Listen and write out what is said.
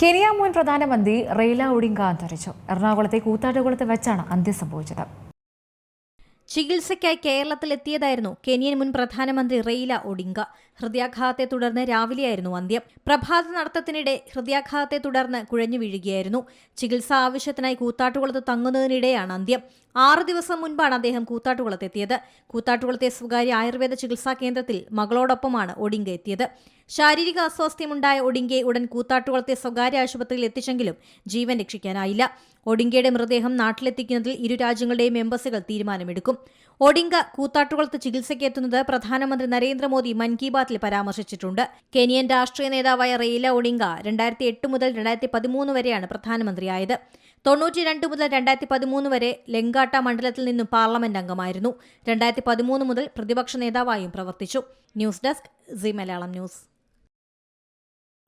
Kenya മുൻ പ്രധാനമന്ത്രി Raila ഒഡിങ്ക അന്തരിച്ചു. എറണാകുളത്തെ കൂത്താട്ടുകുളത്ത് വെച്ചാണ് അന്ത്യം സംഭവിച്ചത്. ചികിത്സയ്ക്കായി കേരളത്തിലെത്തിയതായിരുന്നു കെനിയൻ മുൻ പ്രധാനമന്ത്രി റെയ്ല ഒഡിങ്ക ഹൃദയാഘാതത്തെ തുടർന്ന് രാവിലെയായിരുന്നു അന്ത്യം. പ്രഭാത നടത്തത്തിനിടെ ഹൃദയാഘാതത്തെ തുടർന്ന് കുഴഞ്ഞു വീഴുകയായിരുന്നു. ചികിത്സ ആവശ്യത്തിനായി കൂത്താട്ടുകുളത്ത് തങ്ങുന്നതിനിടെയാണ് അന്ത്യം. ആറു ദിവസം മുൻപാണ് അദ്ദേഹം കൂത്താട്ടുകുളത്തെത്തിയത്. കൂത്താട്ടുകുളത്തെ സ്വകാര്യ ആയുർവേദ ചികിത്സാ കേന്ദ്രത്തിൽ മകളോടൊപ്പമാണ് ഒഡിങ്ക എത്തിയത്. ശാരീരിക അസ്വാസ്ഥ്യമുണ്ടായ ഒടിങ്കെ ഉടൻ കൂത്താട്ടുകുളത്തെ സ്വകാര്യ ആശുപത്രിയിൽ എത്തിച്ചെങ്കിലും ജീവൻ രക്ഷിക്കാനായില്ല. ഒടിങ്കയുടെ മൃതദേഹം നാട്ടിലെത്തിക്കുന്നതിൽ ഇരു രാജ്യങ്ങളുടെയും എംബസികൾ തീരുമാനമെടുക്കും. ഒഡിംഗ കൂത്താട്ടുകുളത്ത് ചികിത്സയ്ക്ക് എത്തുന്നത് പ്രധാനമന്ത്രി നരേന്ദ്രമോദി മൻ കി ബാത്തിൽ പരാമർശിച്ചിട്ടുണ്ട്. കെനിയൻ രാഷ്ട്രീയ നേതാവായ റെയ്ല ഒടിങ്ക രണ്ടായിരത്തി എട്ട് മുതൽ രണ്ടായിരത്തി പതിമൂന്ന് വരെയാണ് പ്രധാനമന്ത്രിയായത്. തൊണ്ണൂറ്റി രണ്ട് മുതൽ രണ്ടായിരത്തി പതിമൂന്ന് വരെ ലെങ്കാട്ട മണ്ഡലത്തിൽ നിന്നും പാർലമെന്റ് അംഗമായിരുന്നു. രണ്ടായിരത്തി പതിമൂന്ന് മുതൽ പ്രതിപക്ഷ നേതാവായും പ്രവർത്തിച്ചു. News desk Zee Malayalam news.